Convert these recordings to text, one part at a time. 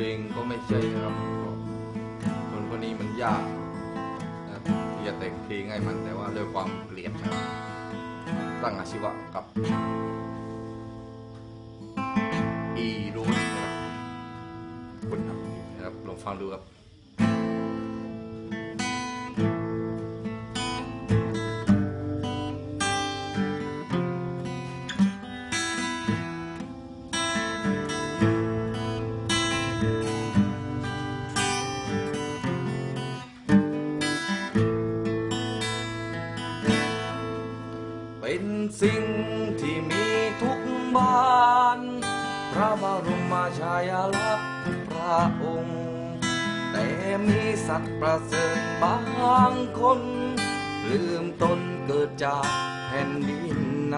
เพลงก็ไม่ใช่นะครับคนคนนี้มันยากนะที่จะแต่งเพลงให้มันแต่ว่าด้วยความเกลียดนะครับตั้งอาชีวะกับอีรูนะครับคุณนะครับลองฟังดูครับ ระองค์ แต่มีสัตว์ประเสริฐบางคน ลืมตนเกิดจากแผ่นดินใน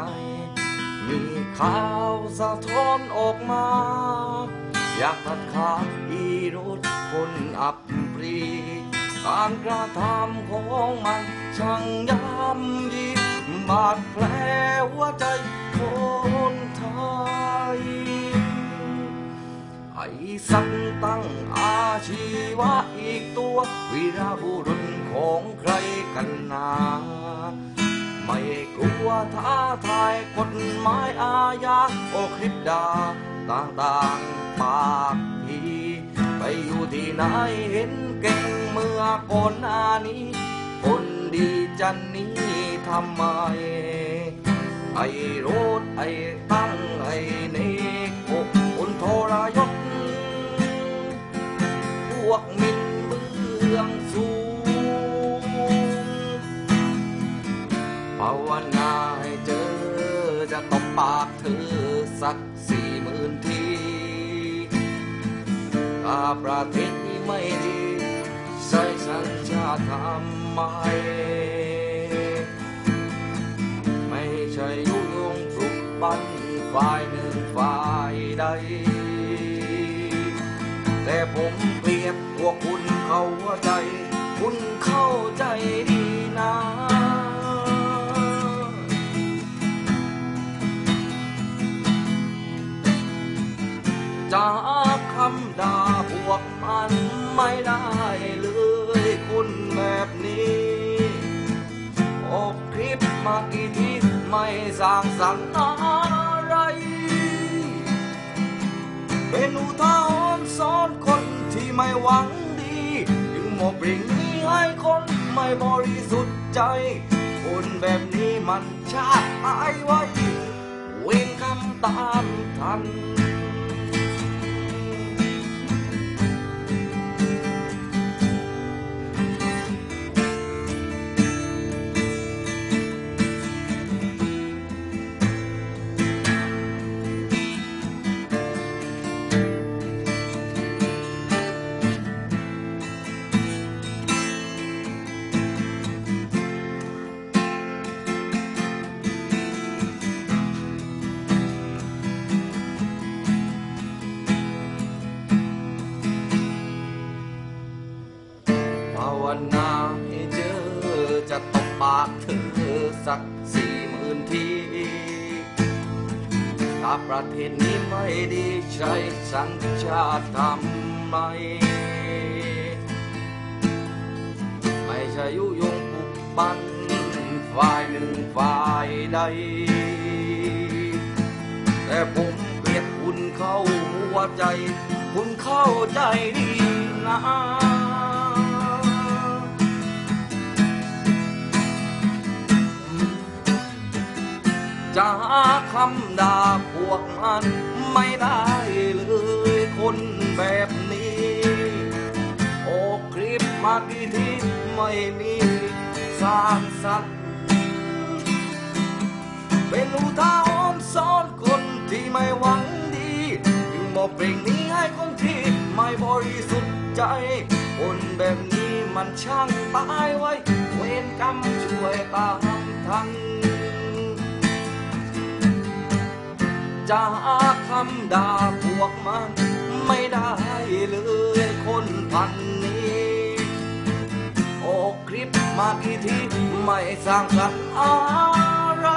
มีข่าวสะท้อนออกมา อยากตัดขาดอีรถคนอับปรี การกระทำของมันช่างยำยีบาดแผล สันตั้งอาชีวะอีกตัว วีรบุรุษของใครกันนาไม่กลัวท้าทายกฎหมายอาญาโอคลิปดา ต่างๆปากพีไปอยู่ที่ไหนเห็นเก่งเมื่อก่อนหน้านี้ คนดีจันนี้ทำไมไอ้รดไอ้ตั้งไอ้ ภาวนาให้เจอจะตบปากเธอสักสี่หมื่นทีถ้าประเทศนี้ไม่ดีใช้สัญชาติทำไม ไม่ใช่ยุยงปลุกปั้นฝ่ายหนึ่งฝ่ายใด แต่ผมเปรียบพวกคุณเข้าใจ คุณเข้าใจดีนะ จากคำด่าพวกมันไม่ได้เลยคุณแบบนี้ออกคลิปมากี่ทีไม่สร้างสรรค์อะไร เป็นอุทาหรณ์สอนคนที่ไม่หวังดีจึงมอบเร่งนี้ให้คนไม่บริสุทธิ์ใจ คนแบบนี้มันชาติอายไว้เวงคำตามทัน ภาวนาให้เจอจะตบปากเธอสักสี่หมื่นทีถ้าประเทศนี้ไม่ดีใช้สัญชาติทำไม ไม่ใช่ยุยงปลุกปั้นฝ่ายหนึ่งฝ่ายใด แต่ผมเกลียดคุณเข้าหัวใจ คุณเข้าใจดีนะ คำด่าพวกมันไม่ได้เลยคนแบบนี้โอคลิปมากี่ทีไม่มีสร้างสรรค์เป็นอุทาหรณ์สอนคนที่ไม่หวังดีจึงมอบเพลงนี้ให้คนที่ไม่บริสุทธิ์ใจคนแบบนี้มันช่างตายไว้ เวรกรรมช่วยตามทัน จากคำด่าพวกมัน ไม่ได้เลยคนพันนี้ออกคลิปมากี่ทีไม่สร้างสรรค์อะไร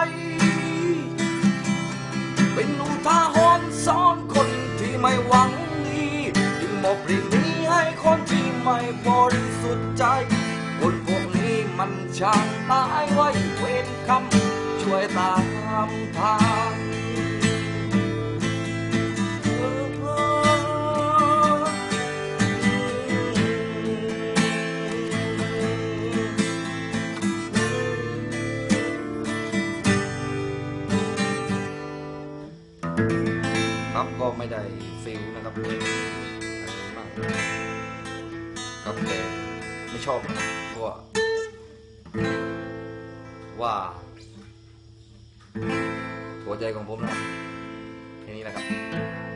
เป็นอุทาหรณ์สอนคนที่ไม่หวังดีจึงมอบเพลงนี้ให้คนที่ไม่บริสุทธิ์ใจ คนพวกนี้มันช่างตายไว้เวรคำช่วยตามทาง ก็ไม่ได้ฟิลนะครับอะไรมากครับแต่ไม่ชอบนะครับเพราะว่าว่าหัวใจของผมนะครับแค่นี้แหละครับ